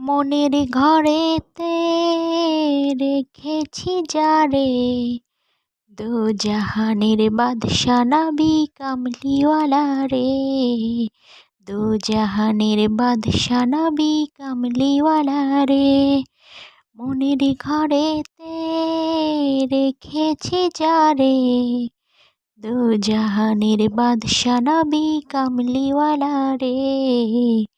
মনের ঘরেতে রেখেছি যারে। দু জাহানের বাদশা নবী কামলিওয়ালা রে। দু জাহানের বাদশা নবী কামলিওয়ালা রে। মনের ঘরেতে রেখেছি যারে। দু জাহানের বাদশা নবী কামলিওয়ালা রে।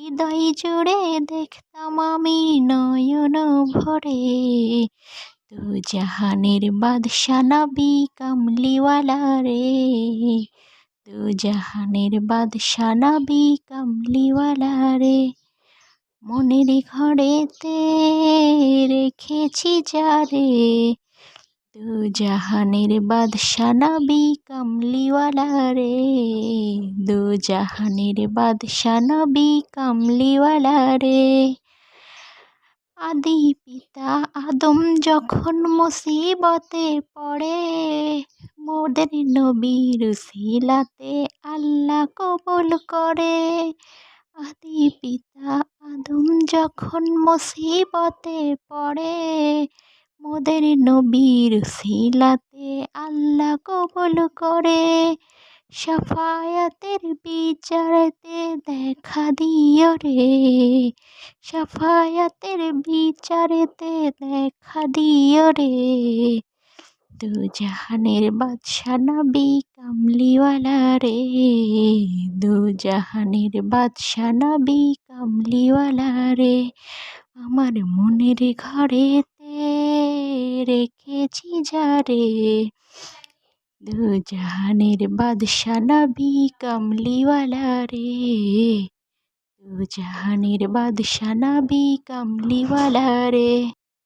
হৃদয় জুড়ে দেখতাম আমি নয়ন ভরে। দু জাহানের বাদশা নবী কামলিওয়ালা রে। দু জাহানের বাদশা নবী কামলিওয়ালা রে। মনের ঘরেতে রেখেছি যারে দু জাহানের বাদশা নবী কামলিওয়ালা রে দু জাহানের নবী কামলিওয়ালা রে আদি পিতা আদম যখন মুসিবতে পড়ে মোদের নবীর শিলাতে আল্লাহ কবুল করে আদি পিতা আদম যখন মুসিবতে পড়ে মোদের নবীর শিলাতে আল্লাহ কবুল করে। সাফায়াতের বিচারেতে দেখা দিও রে। সাফায়াতের বিচারেতে দেখা দিও রে। দু জাহানের বাদশা নবী কামলিওয়ালা রে। দু জাহানের বাদশা নবী কামলিওয়ালা রে। আমার মনের ঘরেতে রেখেছি যারে দু জাহানের বাদশা নবী কামলিওয়ালা রে। দু জাহানের বাদশা নবী কামলিওয়ালা রে।